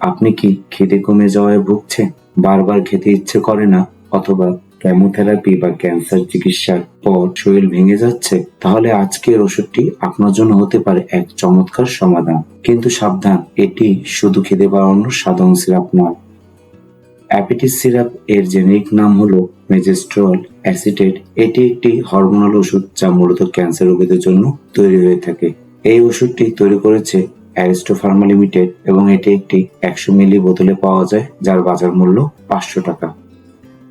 আপনি কি খেতে কমে যাওয়ায় ভুগছেন বারবার খেতে ইচ্ছে করে না? অথবা কেমোথেরাপি বা ক্যান্সার চিকিৎসার পর শরীর ভেঙে যাচ্ছে? তাহলে আজকের ওষুধটি আপনার জন্য হতে পারে এক চমৎকার সমাধান। কিন্তু সাবধান, এটি শুধু খেতে বাড়ানোর সাধারণ সিরাপ নয়। অ্যাপিটিস সিরাপ এর জেনেরিক নাম হলো মেজেস্ট্রল অ্যাসিটেট এটি একটি হরমোনাল ওষুধ যা মূলত ক্যান্সার রোগীদের জন্য তৈরি হয়ে থাকে। এই ওষুধটি তৈরি করেছে অ্যারিস্টো ফার্মা লিমিটেড এবং এটি একটি একশো মিলি বোতলে পাওয়া যায়, যার বাজার মূল্য পাঁচশো টাকা।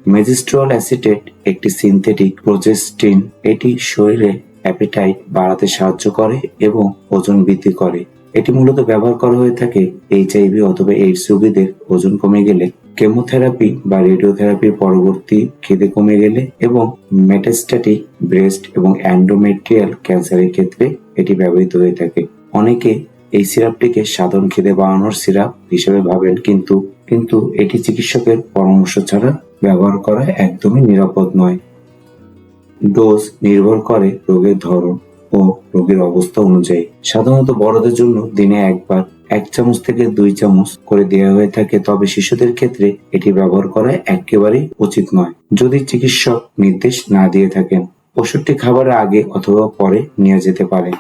মেজিস্ট্রল অ্যাসিটেট একটি সিনথেটিক প্রোজেস্টিন, এটি শরীরে অ্যাপিটাইট বাড়াতে সাহায্য করে এবং ওজন বৃদ্ধি করে। এটি মূলত ব্যবহার করা হয়ে থাকে এইচআইভি অথবা এইডস রোগীদের ওজন কমে গেলে, কেমোথেরাপি বা রেডিওথেরাপির পরবর্তী খিদে কমে গেলে এবং মেটাস্ট্যাটিক ব্রেস্ট এবং অ্যান্ডোমেট্রিয়াল ক্যান্সারের ক্ষেত্রে এটি ব্যবহৃত হয়ে থাকে। অনেকে এই সিরাপটিকে সাধারণ খিদে বাড়ানোর সিরাপ হিসেবে ভাবেন, কিন্তু কিন্তু এটি চিকিৎসকের পরামর্শ ছাড়া ব্যবহার করা একদমই নিরাপদ নয়। ডোজ নির্ভর করে রোগের ধরন ও রোগের অবস্থা অনুযায়ী। সাধারণত বড়দের জন্য দিনে একবার এক চামচ থেকে দুই চামচ করে দেওয়া হয়ে থাকে, তবে শিশুদের ক্ষেত্রে এটি ব্যবহার করা একেবারেই উচিত নয়। যদি চিকিৎসক নির্দেশ না দিয়ে থাকেন, ওষুধটি খাবারের আগে অথবা পরে নিয়ে যেতে পারে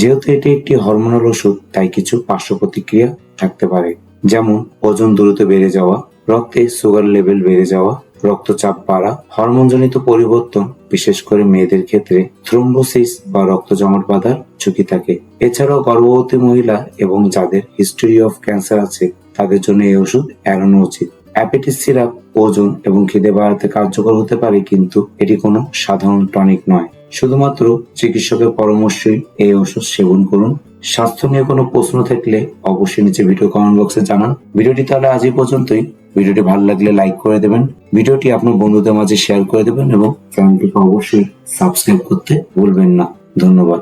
যেহেতু এটি একটি হরমোনাল ওষুধ, তাই কিছু পার্শ্ব প্রতিক্রিয়া থাকতে পারে। যেমন, ওজন দ্রুত বেড়ে যাওয়া, রক্তে সুগার লেভেল বেড়ে যাওয়া, রক্তচাপ বাড়া, হরমোনজনিত পরিবর্তন, বিশেষ করে মেয়েদের ক্ষেত্রে থ্রোম্বোসিস বা রক্ত জমাট বাঁধার ঝুঁকি থাকে। এছাড়াও গর্ভবতী মহিলা এবং যাদের হিস্টোরি অফ ক্যান্সার আছে, তাদের জন্য এই ওষুধ এড়ানো উচিত। অ্যাপেটিস সিরাপ, ওজন এবং খিদে বাড়াতে কার্যকর হতে পারে, কিন্তু এটি কোনো সাধারণ টনিক নয়। শুধুমাত্র চিকিৎসকের পরামর্শই এই ওষুধ সেবন করুন। স্বাস্থ্য নিয়ে কোনো প্রশ্ন থাকলে অবশ্যই নিচে ভিডিও কমেন্ট বক্সে জানান। ভিডিওটি তাহলে আজই পর্যন্তই। ভিডিওটি ভালো লাগলে লাইক করে দেবেন। ভিডিওটি আপনার বন্ধুদের মাঝে শেয়ার করে দেবেন এবং চ্যানেলটিকে অবশ্যই সাবস্ক্রাইব করতে ভুলবেন না। ধন্যবাদ।